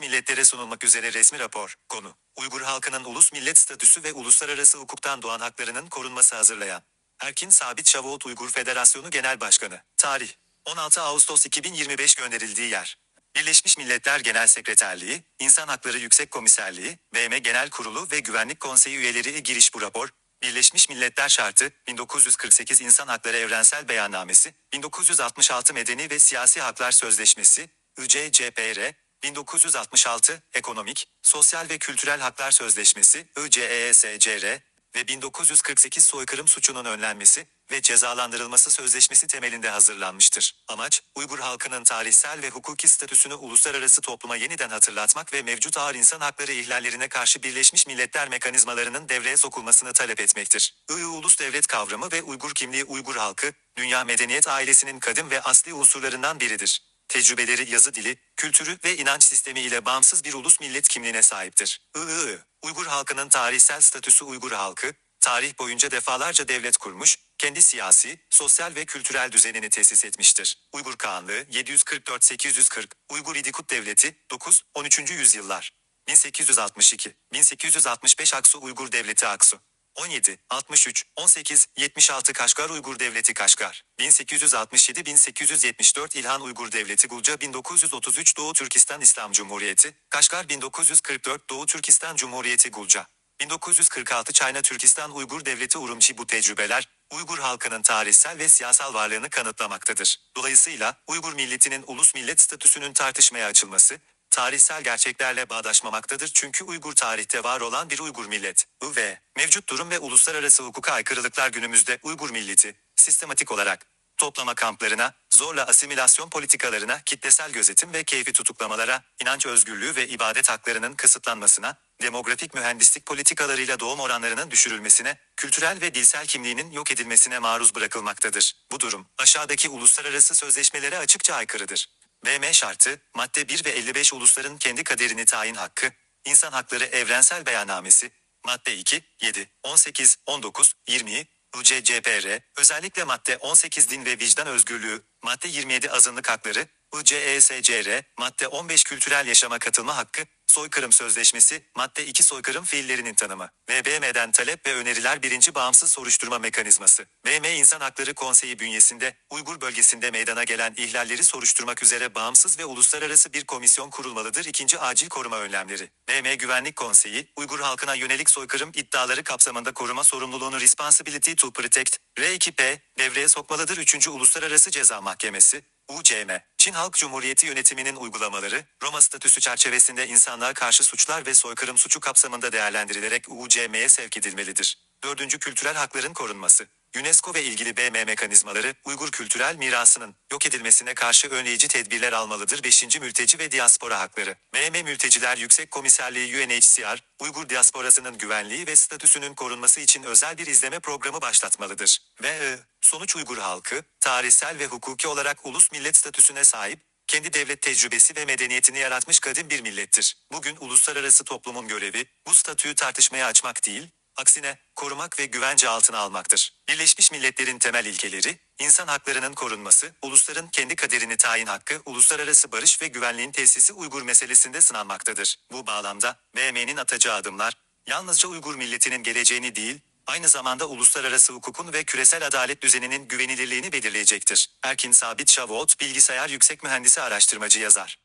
Milletler'e sunulmak üzere resmi rapor. Konu, Uygur halkının ulus millet statüsü ve uluslararası hukuktan doğan haklarının korunması hazırlayan. Erkin Sabit Şavot Uygur Federasyonu Genel Başkanı. Tarih, 16 Ağustos 2025 gönderildiği yer. Birleşmiş Milletler Genel Sekreterliği, İnsan Hakları Yüksek Komiserliği, BM Genel Kurulu ve Güvenlik Konseyi üyeleri giriş bu rapor, Birleşmiş Milletler Şartı, 1948 İnsan Hakları Evrensel Beyannamesi, 1966 Medeni ve Siyasi Haklar Sözleşmesi, ICCPR, 1966 Ekonomik, Sosyal ve Kültürel Haklar Sözleşmesi, ICESCR ve 1948 Soykırım Suçunun Önlenmesi ve Cezalandırılması Sözleşmesi temelinde hazırlanmıştır. Amaç, Uygur halkının tarihsel ve hukuki statüsünü uluslararası topluma yeniden hatırlatmak ve mevcut ağır insan hakları ihlallerine karşı Birleşmiş Milletler mekanizmalarının devreye sokulmasını talep etmektir. II ulus devlet kavramı ve Uygur kimliği Uygur halkı, dünya medeniyet ailesinin kadim ve asli unsurlarından biridir. Tecrübeleri, yazı dili, kültürü ve inanç sistemi ile bağımsız bir ulus millet kimliğine sahiptir. II, Uygur halkının tarihsel statüsü Uygur halkı, tarih boyunca defalarca devlet kurmuş, kendi siyasi, sosyal ve kültürel düzenini tesis etmiştir. Uygur Kağanlığı 744-840, Uygur İdikut Devleti 9-13. yüzyıllar. 1862, 1865 Aksu Uygur Devleti Aksu. 17, 63, 18, 76 Kaşgar Uygur Devleti Kaşgar. 1867-1874 İlhan Uygur Devleti Gulca 1933 Doğu Türkistan İslam Cumhuriyeti. Kaşgar 1944 Doğu Türkistan Cumhuriyeti Gulca. 1946 Çayna Türkistan Uygur Devleti Urumçi bu tecrübeler, Uygur halkının tarihsel ve siyasal varlığını kanıtlamaktadır. Dolayısıyla Uygur milletinin ulus millet statüsünün tartışmaya açılması, tarihsel gerçeklerle bağdaşmamaktadır çünkü Uygur tarihte var olan bir Uygur millet. I ve mevcut durum ve uluslararası hukuka aykırılıklar günümüzde Uygur milleti, sistematik olarak toplama kamplarına, zorla asimilasyon politikalarına, kitlesel gözetim ve keyfi tutuklamalara, inanç özgürlüğü ve ibadet haklarının kısıtlanmasına, demografik mühendislik politikalarıyla doğum oranlarının düşürülmesine, kültürel ve dilsel kimliğinin yok edilmesine maruz bırakılmaktadır. Bu durum, aşağıdaki uluslararası sözleşmelere açıkça aykırıdır. BM şartı, madde 1 ve 55 ulusların kendi kaderini tayin hakkı, İnsan Hakları Evrensel Beyannamesi, madde 2, 7, 18, 19, 20, UCCPR, özellikle madde 18 din ve vicdan özgürlüğü, madde 27 azınlık hakları, UCESCR, madde 15 kültürel yaşama katılma hakkı, soykırım sözleşmesi, madde 2 soykırım fiillerinin tanımı, VBM'den talep ve öneriler birinci bağımsız soruşturma mekanizması, BM İnsan Hakları Konseyi bünyesinde, Uygur bölgesinde meydana gelen ihlalleri soruşturmak üzere bağımsız ve uluslararası bir komisyon kurulmalıdır. İkinci acil koruma önlemleri, BM Güvenlik Konseyi, Uygur halkına yönelik soykırım iddiaları kapsamında koruma sorumluluğunu Responsibility to Protect, R2P, devreye sokmalıdır. Üçüncü Uluslararası Ceza Mahkemesi, UCM, Çin Halk Cumhuriyeti yönetiminin uygulamaları, Roma statüsü çerçevesinde insanlığa karşı suçlar ve soykırım suçu kapsamında değerlendirilerek UCM'ye sevk edilmelidir. Dördüncü Kültürel hakların korunması. UNESCO ve ilgili BM mekanizmaları, Uygur kültürel mirasının yok edilmesine karşı önleyici tedbirler almalıdır. 5. Mülteci ve diaspora hakları. BM Mülteciler Yüksek Komiserliği UNHCR, Uygur diasporasının güvenliği ve statüsünün korunması için özel bir izleme programı başlatmalıdır. Ve sonuç Uygur halkı, tarihsel ve hukuki olarak ulus millet statüsüne sahip, kendi devlet tecrübesi ve medeniyetini yaratmış kadim bir millettir. Bugün uluslararası toplumun görevi, bu statüyü tartışmaya açmak değil, aksine korumak ve güvence altına almaktır. Birleşmiş Milletler'in temel ilkeleri, insan haklarının korunması, ulusların kendi kaderini tayin hakkı, uluslararası barış ve güvenliğin tesisi Uygur meselesinde sınanmaktadır. Bu bağlamda BM'nin atacağı adımlar, yalnızca Uygur milletinin geleceğini değil, aynı zamanda uluslararası hukukun ve küresel adalet düzeninin güvenilirliğini belirleyecektir. Erkin Sabit Şavot, bilgisayar yüksek mühendisi araştırmacı yazar.